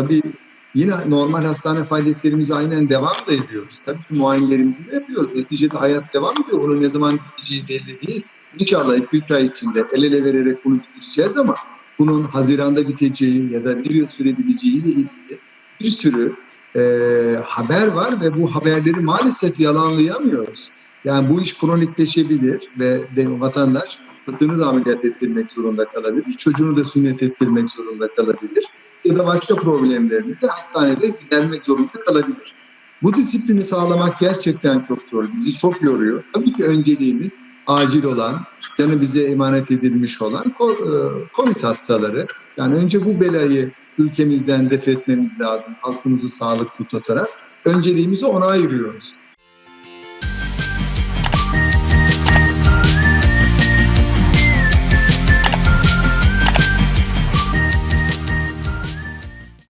Tabii yine normal hastane faaliyetlerimize aynen devam da ediyoruz. Tabii ki muayenelerimizi de yapıyoruz. Neticede hayat devam ediyor. Bunun ne zaman biteceği belli değil. İnşallah 2-3 ay içinde el ele vererek bunu bitireceğiz ama bunun Haziran'da biteceği ya da bir yıl sürebileceğiyle ilgili bir sürü e, haber var ve bu haberleri maalesef yalanlayamıyoruz. Yani bu iş kronikleşebilir ve de, vatandaş fıtığını da ameliyat ettirmek zorunda kalabilir, çocuğunu da sünnet ettirmek zorunda kalabilir ya da başka problemlerini de hastanede gidermek zorunda kalabilir. Bu disiplini sağlamak gerçekten çok zor, bizi çok yoruyor. Tabii ki önceliğimiz acil olan, canı bize emanet edilmiş olan e, COVID hastaları. Yani önce bu belayı ülkemizden def etmemiz lazım, halkımızı sağlıklı tutarak. Önceliğimizi ona ayırıyoruz.